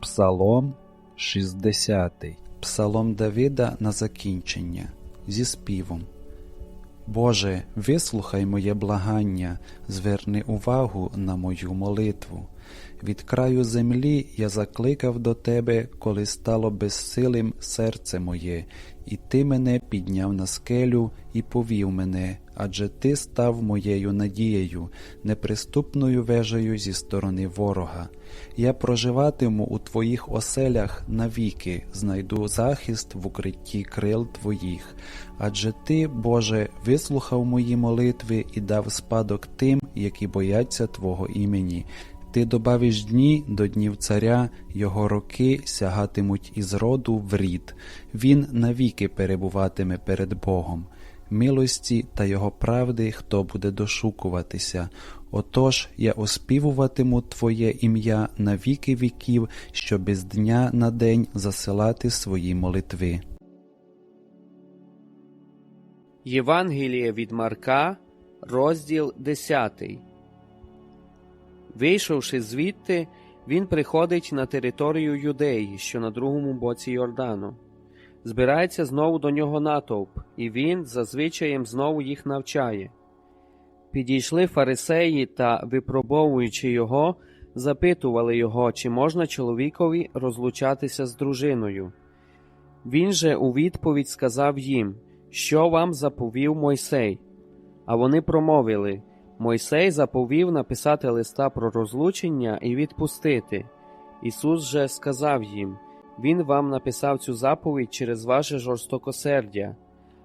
Псалом 60. Псалом Давида на закінчення зі співом. Боже, вислухай моє благання, зверни увагу на мою молитву. Від краю землі я закликав до Тебе, коли стало безсилим серце моє, і Ти мене підняв на скелю і повів мене, адже Ти став моєю надією, неприступною вежею зі сторони ворога. Я проживатиму у Твоїх оселях навіки, знайду захист в укритті крил Твоїх. Адже Ти, Боже, вислухав мої молитви і дав спадок тим, які бояться Твого імені. Ти добавиш дні до днів царя, його роки сягатимуть із роду в рід, він навіки перебуватиме перед Богом. Милості та його правди хто буде дошукуватися. Отож я оспівуватиму Твоє ім'я на віки віків, щоб з дня на день засилати свої молитви. Євангеліє від Марка, розділ 10. Вийшовши звідти, він приходить на територію Юдеї, що на другому боці Йордану. Збирається знову до нього натовп, і він зазвичаєм знову їх навчає. Підійшли фарисеї та, випробовуючи його, запитували його, чи можна чоловікові розлучатися з дружиною. Він же у відповідь сказав їм, що вам заповів Мойсей. А вони промовили Мойсей заповів написати листа про розлучення і відпустити. Ісус же сказав їм Він вам написав цю заповідь через ваше жорстокосердя.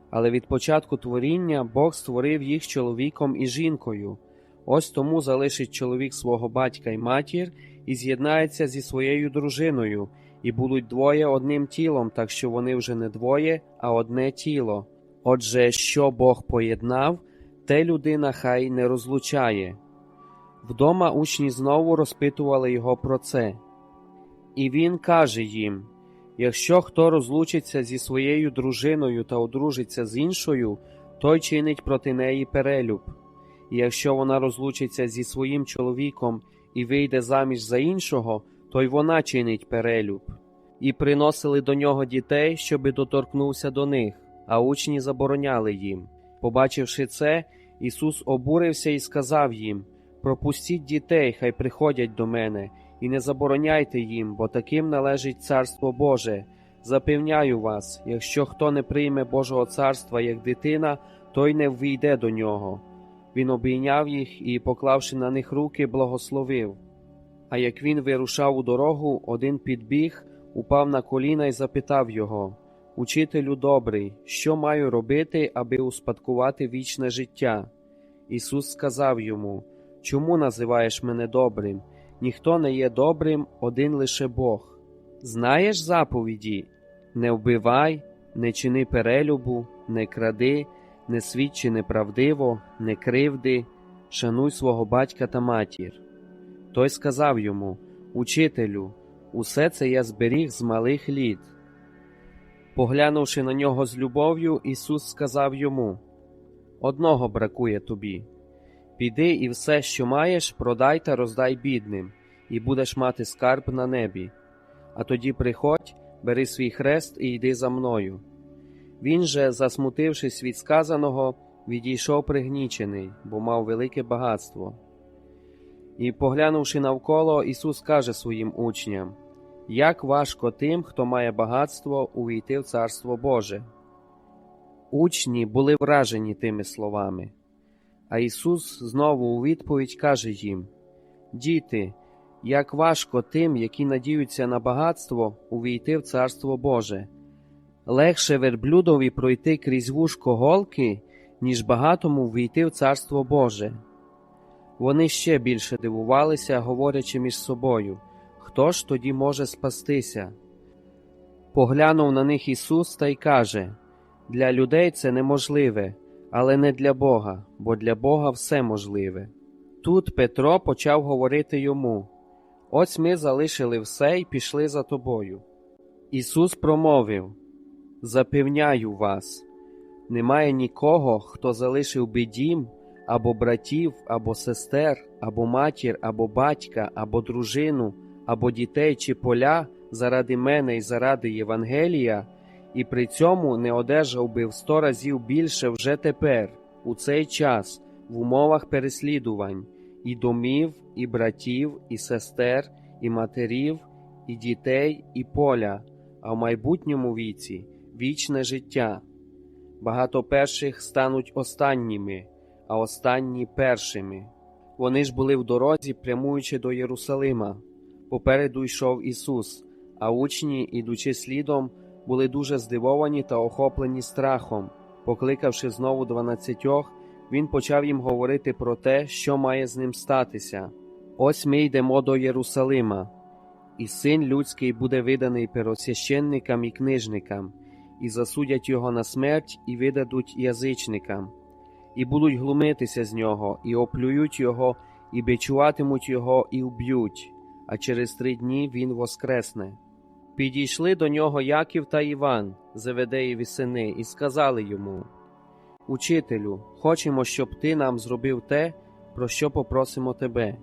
Але від початку творіння Бог створив їх чоловіком і жінкою. Ось тому залишить чоловік свого батька й матір і з'єднається зі своєю дружиною, і будуть двоє одним тілом, так що вони вже не двоє, а одне тіло. Отже, що Бог поєднав, те людина хай не розлучає. Вдома учні знову розпитували його про це. І він каже їм Якщо хто розлучиться зі своєю дружиною та одружиться з іншою, той чинить проти неї перелюб. І якщо вона розлучиться зі своїм чоловіком і вийде заміж за іншого, то й вона чинить перелюб. І приносили до нього дітей, щоби доторкнувся до них, а учні забороняли їм. Побачивши це, Ісус обурився і сказав їм Пропустіть дітей, хай приходять до мене, і не забороняйте їм, бо таким належить Царство Боже. Запевняю вас, якщо хто не прийме Божого царства як дитина, той не ввійде до нього. Він обійняв їх і, поклавши на них руки, благословив. А як він вирушав у дорогу, один підбіг, упав на коліна і запитав його Учителю добрий, що маю робити, аби успадкувати вічне життя? Ісус сказав йому Чому називаєш мене добрим? Ніхто не є добрим, один лише Бог. Знаєш заповіді не вбивай, не чини перелюбу, не кради, не свідчи неправдиво, не кривди, шануй свого батька та матір. Той сказав йому Учителю, усе це я зберіг з малих літ. Поглянувши на нього з любов'ю, Ісус сказав йому Одного бракує тобі. Піди і все, що маєш, продай та роздай бідним, і будеш мати скарб на небі. А тоді приходь, бери свій хрест і йди за мною. Він же, засмутившись від сказаного, відійшов пригнічений, бо мав велике багатство. І, поглянувши навколо, Ісус каже своїм учням Як важко тим, хто має багатство, увійти в Царство Боже. Учні були вражені тими словами. А Ісус знову у відповідь каже їм Діти, як важко тим, які надіються на багатство, увійти в Царство Боже. Легше верблюдові пройти крізь вушко голки, ніж багатому ввійти в Царство Боже. Вони ще більше дивувалися, говорячи між собою хто ж тоді може спастися? Поглянув на них Ісус та й каже Для людей це неможливе, але не для Бога, бо для Бога все можливе. Тут Петро почав говорити йому Ось ми залишили все і пішли за тобою. Ісус промовив Запевняю вас, немає нікого, хто залишив би дім, або братів, або сестер, або матір, або батька, або дружину, або дітей чи поля заради мене і заради Євангелія, і при цьому не одержав би в сто разів більше вже тепер, у цей час, в умовах переслідувань, і домів, і братів, і сестер, і матерів, і дітей, і поля, а в майбутньому віці вічне життя. Багато перших стануть останніми, а останні першими. Вони ж були в дорозі, прямуючи до Єрусалима. Попереду йшов Ісус, а учні, ідучи слідом, були дуже здивовані та охоплені страхом. Покликавши знову дванадцятьох, він почав їм говорити про те, що має з ним статися. Ось ми йдемо до Єрусалима, і син людський буде виданий первосвященникам і книжникам, і засудять його на смерть, і видадуть язичникам, і будуть глумитися з нього, і оплюють його, і бичуватимуть його, і вб'ють, а через три дні він воскресне. Підійшли до нього Яків та Іван, Зеведеєві сини, і сказали йому: Учителю, хочемо, щоб ти нам зробив те, про що попросимо тебе.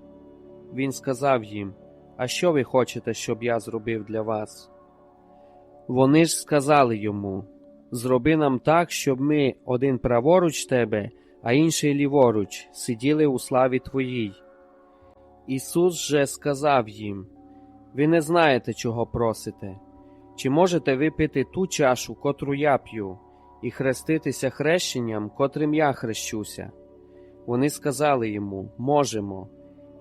Він сказав їм: А що ви хочете, щоб я зробив для вас? Вони ж сказали йому: Зроби нам так, щоб ми один праворуч тебе, а інший ліворуч, сиділи у славі Твоїй. Ісус же сказав їм: Ви не знаєте, чого просите. Чи можете ви пити ту чашу, котру я п'ю, і хреститися хрещенням, котрим я хрещуся? Вони сказали йому Можемо.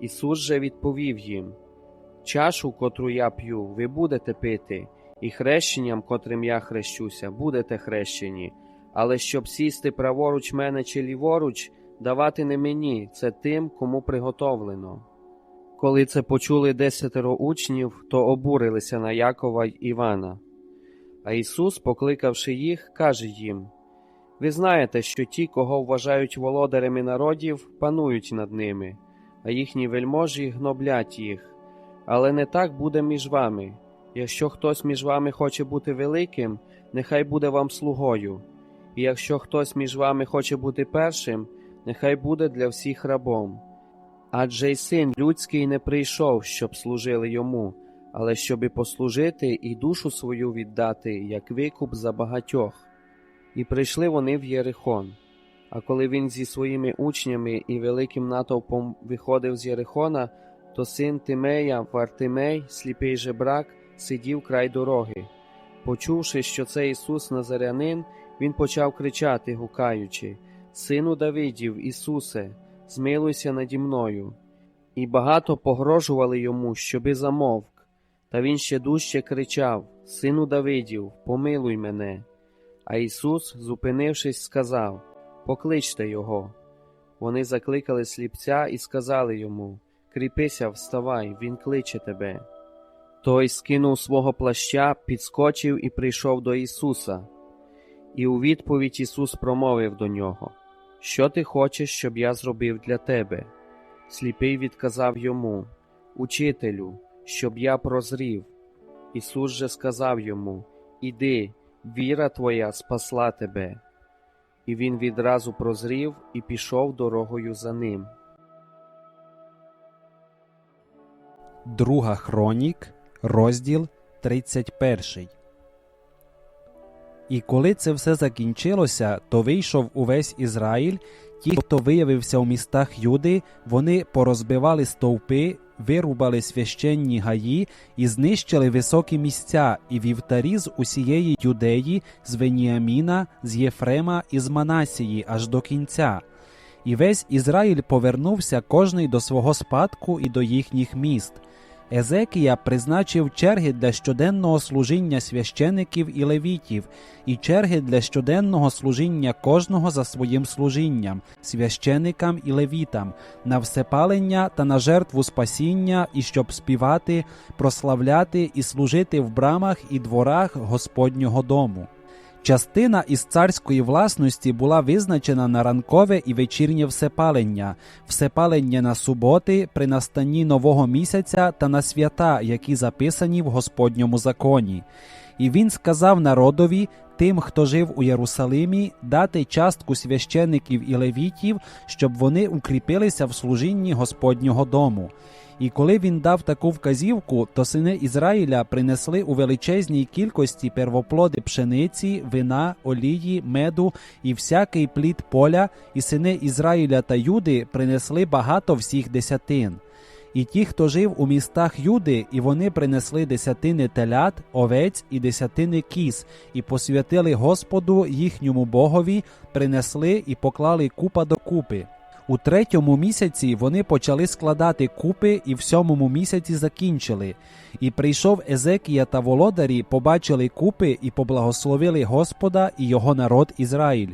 Ісус же відповів їм: Чашу, котру я п'ю, ви будете пити, і хрещенням, котрим я хрещуся, будете хрещені, але щоб сісти праворуч мене чи ліворуч, давати не мені, це тим, кому приготовлено. Коли це почули десятеро учнів, то обурилися на Якова й Івана. А Ісус, покликавши їх, каже їм: Ви знаєте, що ті, кого вважають володарями народів, панують над ними, а їхні вельможі гноблять їх. Але не так буде між вами. Якщо хтось між вами хоче бути великим, нехай буде вам слугою, і якщо хтось між вами хоче бути першим, нехай буде для всіх рабом. Адже й син людський не прийшов, щоб служили йому, але щоби послужити і душу свою віддати, як викуп за багатьох. І прийшли вони в Єрихон. А коли він зі своїми учнями і великим натовпом виходив з Єрихона, то син Тимея, Вартимей, сліпий жебрак, сидів край дороги. Почувши, що це Ісус Назарянин, він почав кричати, гукаючи: Сину Давидів, Ісусе, змилуйся наді мною. І багато погрожували йому, щоби замовк. Та він ще дужче кричав: Сину Давидів, помилуй мене. А Ісус, зупинившись, сказав: Покличте його. Вони закликали сліпця і сказали йому: Кріпися, вставай, він кличе тебе. Той скинув свого плаща, підскочив і прийшов до Ісуса. І у відповідь Ісус промовив до нього: Що ти хочеш, щоб я зробив для тебе? Сліпий відказав йому: Учителю, щоб я прозрів. Ісус же сказав йому: Іди, віра твоя спасла тебе. І він відразу прозрів і пішов дорогою за ним. Друга Хронік, розділ 31. І коли це все закінчилося, то вийшов увесь Ізраїль. Ті, хто виявився у містах Юди, вони порозбивали стовпи, вирубали священні гаї і знищили високі місця і вівтарі з усієї юдеї, з Веніаміна, з Єфрема і з Манасії аж до кінця. І весь Ізраїль повернувся кожний до свого спадку і до їхніх міст. Езекія призначив черги для щоденного служіння священиків і левітів, і черги для щоденного служіння кожного за своїм служінням, священикам і левітам, на всепалення та на жертву спасіння, і щоб співати, прославляти і служити в брамах і дворах Господнього дому. Частина із царської власності була визначена на ранкове і вечірнє всепалення, всепалення на суботи, при настанні нового місяця та на свята, які записані в Господньому законі. І він сказав народові, тим, хто жив у Єрусалимі, дати частку священиків і левітів, щоб вони укріпилися в служінні Господнього дому. І коли він дав таку вказівку, то сини Ізраїля принесли у величезній кількості первоплоди пшениці, вина, олії, меду і всякий плід поля, і сини Ізраїля та Юди принесли багато всіх десятин. І ті, хто жив у містах Юди, і вони принесли десятини телят, овець і десятини кіз, і посвятили Господу їхньому Богові, принесли і поклали купа до купи. У третьому місяці вони почали складати купи, і в сьомому місяці закінчили. І прийшов Езекія та володарі, побачили купи і поблагословили Господа і його народ Ізраїль.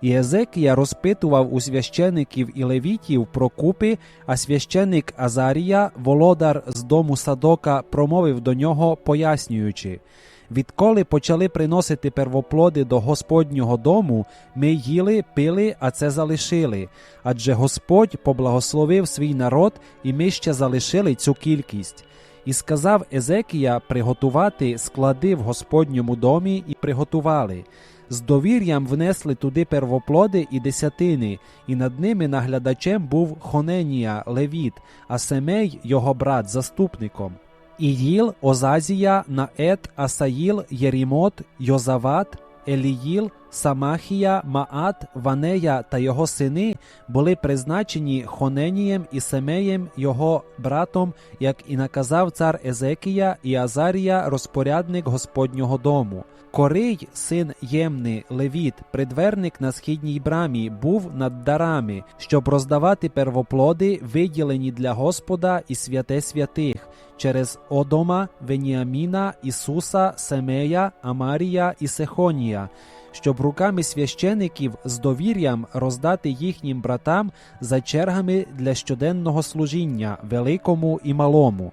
І Езекія розпитував у священиків і левітів про купи, а священик Азарія, володар з дому Садока, промовив до нього, пояснюючи. Відколи почали приносити первоплоди до Господнього дому, ми їли, пили, а це залишили. Адже Господь поблагословив свій народ, і ми ще залишили цю кількість. І сказав Езекія приготувати склади в Господньому домі, і приготували. З довір'ям внесли туди первоплоди і десятини, і над ними наглядачем був Хоненія, Левіт, а Семей, його брат, заступником. Іїл, Озазія, Нает, Асаїл, Єрімот, Йозават, Еліїл, Самахія, Маат, Ванея та його сини були призначені Хоненієм і Семеєм, його братом, як і наказав цар Езекія і Азарія, розпорядник Господнього дому. Корий, син Ємни, Левіт, придверник на східній брамі, був над дарами, щоб роздавати первоплоди, виділені для Господа і святе святих, через Одома, Веніаміна, Ісуса, Семея, Амарія і Сехонія, щоб руками священиків з довір'ям роздати їхнім братам за чергами для щоденного служіння, великому і малому.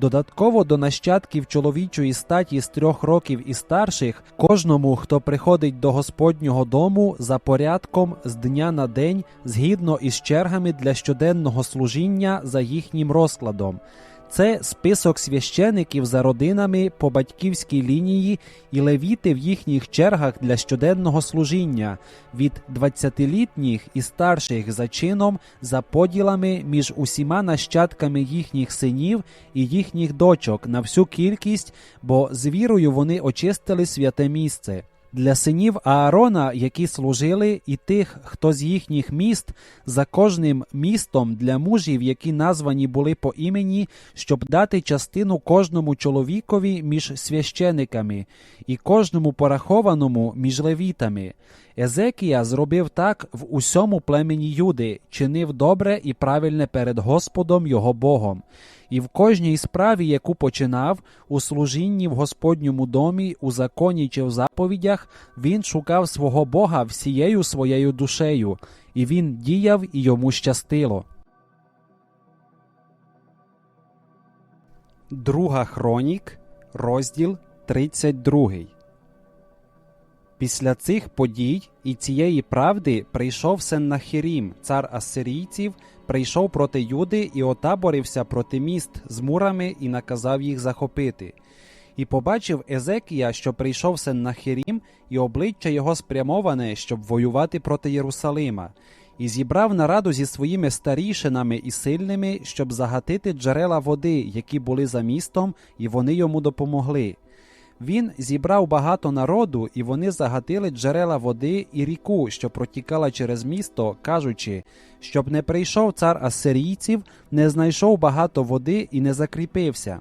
Додатково до нащадків чоловічої статі з трьох років і старших, кожному, хто приходить до Господнього дому за порядком з дня на день, згідно із чергами для щоденного служіння за їхнім розкладом. Це список священиків за родинами по батьківській лінії і левіти в їхніх чергах для щоденного служіння від 20-літніх і старших за чином за поділами між усіма нащадками їхніх синів і їхніх дочок на всю кількість, бо з вірою вони очистили святе місце. Для синів Аарона, які служили, і тих, хто з їхніх міст, за кожним містом для мужів, які названі були по імені, щоб дати частину кожному чоловікові між священиками, і кожному порахованому між левітами. Езекія зробив так в усьому племені Юди, чинив добре і правильне перед Господом його Богом. І в кожній справі, яку починав, у служінні в Господньому домі, у законі чи в заповідях, він шукав свого Бога всією своєю душею, і він діяв і йому щастило. Друга хронік, розділ 32. Після цих подій і цієї правди прийшов Сеннахірім, цар ассирійців, прийшов проти Юди і отаборився проти міст з мурами і наказав їх захопити. І побачив Езекія, що прийшов Сеннахірім, і обличчя його спрямоване, щоб воювати проти Єрусалима, і зібрав нараду зі своїми старішинами і сильними, щоб загатити джерела води, які були за містом, і вони йому допомогли. Він зібрав багато народу, і вони загатили джерела води і ріку, що протікала через місто, кажучи, щоб не прийшов цар ассирійців, не знайшов багато води і не закріпився.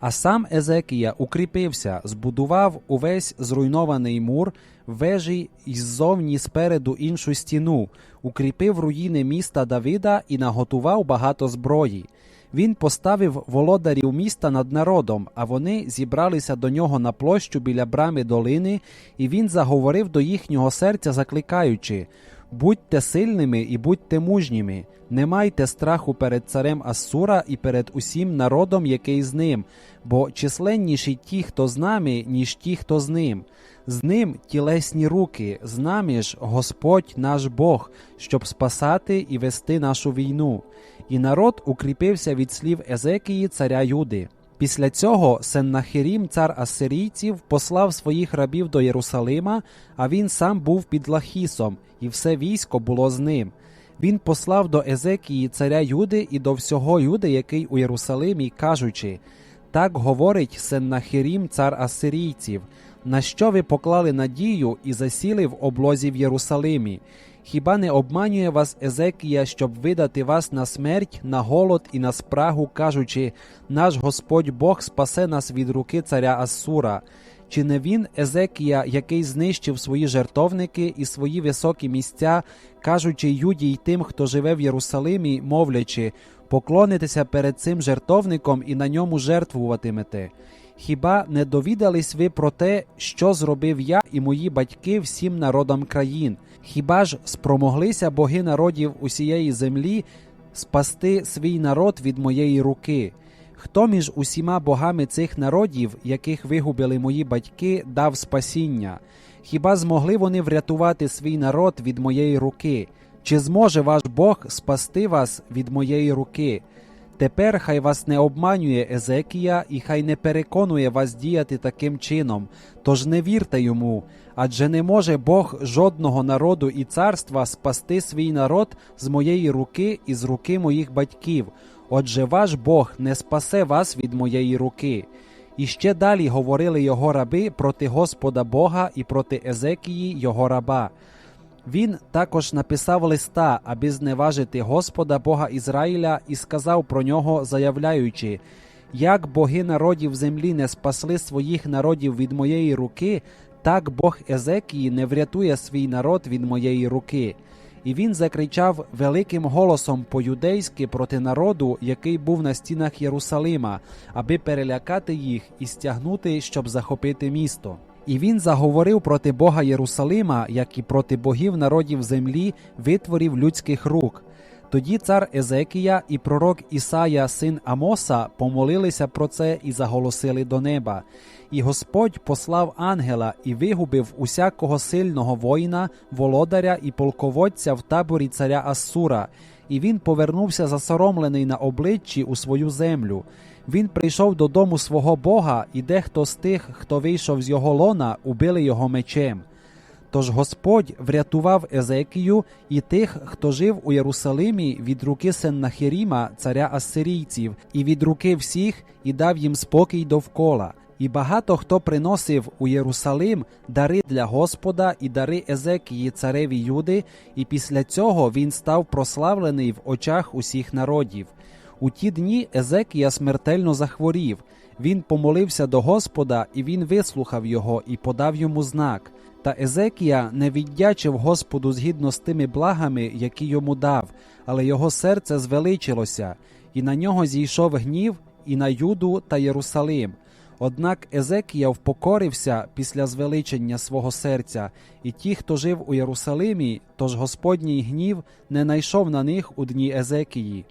А сам Езекія укріпився, збудував увесь зруйнований мур, вежі і ззовні спереду іншу стіну, укріпив руїни міста Давида і наготував багато зброї. Він поставив володарів міста над народом, а вони зібралися до нього на площу біля брами долини, і він заговорив до їхнього серця, закликаючи Будьте сильними і будьте мужніми, не майте страху перед царем Ассура і перед усім народом, який з ним, бо численніші ті, хто з нами, ніж ті, хто з ним. З ним тілесні руки, з нами ж Господь наш Бог, щоб спасати і вести нашу війну. І народ укріпився від слів Езекії, царя Юди. Після цього Сеннахерім, цар Ассирійців, послав своїх рабів до Єрусалима, а він сам був під Лахісом, і все військо було з ним. Він послав до Езекії царя Юди і до всього Юди, який у Єрусалимі, кажучи: Так говорить Сеннахерім, цар Ассирійців, на що ви поклали надію і засіли в облозі в Єрусалимі? Хіба не обманює вас Езекія, щоб видати вас на смерть, на голод і на спрагу, кажучи, наш Господь Бог спасе нас від руки царя Ассура? Чи не він, Езекія, який знищив свої жертовники і свої високі місця, кажучи Юді й тим, хто живе в Єрусалимі, мовлячи, поклонитеся перед цим жертовником і на ньому жертвуватимете? Хіба не довідались ви про те, що зробив я і мої батьки всім народам країн? Хіба ж спромоглися боги народів усієї землі спасти свій народ від моєї руки? Хто між усіма богами цих народів, яких вигубили мої батьки, дав спасіння? Хіба змогли вони врятувати свій народ від моєї руки? Чи зможе ваш Бог спасти вас від моєї руки? Тепер хай вас не обманює Езекія, і хай не переконує вас діяти таким чином, тож не вірте йому, адже не може Бог жодного народу і царства спасти свій народ з моєї руки і з руки моїх батьків. Отже, ваш Бог не спасе вас від моєї руки. І ще далі говорили його раби проти Господа Бога і проти Езекії, його раба. Він також написав листа, аби зневажити Господа Бога Ізраїля, і сказав про нього, заявляючи: Як боги народів землі не спасли своїх народів від моєї руки, так Бог Езекії не врятує свій народ від моєї руки. І він закричав великим голосом по-юдейськи проти народу, який був на стінах Єрусалима, аби перелякати їх і стягнути, щоб захопити місто. І він заговорив проти Бога Єрусалима, як і проти богів народів землі, витворів людських рук. Тоді цар Езекія і пророк Ісая, син Амоса, помолилися про це і заголосили до неба. І Господь послав ангела і вигубив усякого сильного воїна, володаря і полководця в таборі царя Ассура, і він повернувся засоромлений на обличчі у свою землю. Він прийшов додому свого Бога, і дехто з тих, хто вийшов з його лона, убили його мечем. Тож Господь врятував Езекію і тих, хто жив у Єрусалимі від руки Сеннахеріма, царя Ассирійців, і від руки всіх, і дав їм спокій довкола. І багато хто приносив у Єрусалим дари для Господа і дари Езекії, цареві Юди, і після цього він став прославлений в очах усіх народів. У ті дні Езекія смертельно захворів. Він помолився до Господа, і він вислухав його і подав йому знак. Та Езекія не віддячив Господу згідно з тими благами, які йому дав, але його серце звеличилося, і на нього зійшов гнів і на Юду та Єрусалим. Однак Езекія впокорився після звеличення свого серця, і ті, хто жив у Єрусалимі, тож Господній гнів не найшов на них у дні Езекії.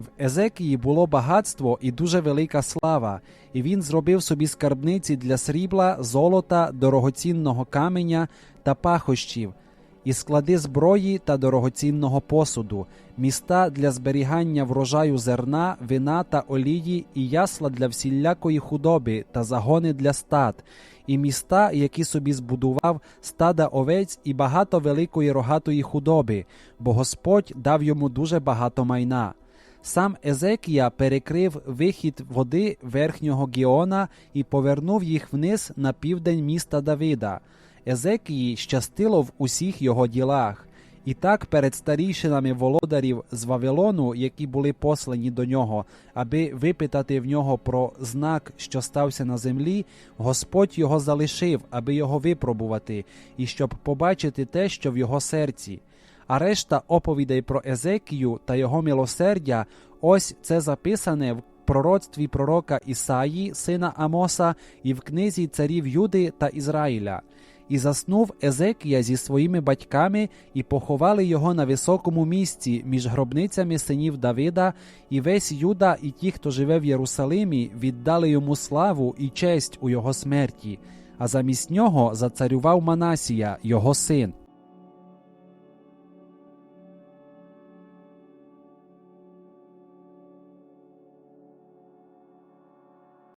В Езекії було багатство і дуже велика слава, і він зробив собі скарбниці для срібла, золота, дорогоцінного каменя та пахощів, і склади зброї та дорогоцінного посуду, міста для зберігання врожаю зерна, вина та олії, і ясла для всілякої худоби та загони для стад, і міста, які собі збудував, стада овець і багато великої рогатої худоби, бо Господь дав йому дуже багато майна. Сам Езекія перекрив вихід води верхнього Гіона і повернув їх вниз на південь міста Давида. Езекії щастило в усіх його ділах. І так перед старійшинами володарів з Вавилону, які були послані до нього, аби випитати в нього про знак, що стався на землі, Господь його залишив, аби його випробувати, і щоб побачити те, що в його серці. А решта оповідей про Езекію та його милосердя, ось це записане в пророцтві пророка Ісаї, сина Амоса, і в книзі царів Юди та Ізраїля. І заснув Езекія зі своїми батьками, і поховали його на високому місці між гробницями синів Давида, і весь Юда, і ті, хто живе в Єрусалимі, віддали йому славу і честь у його смерті. А замість нього зацарював Манасія, його син.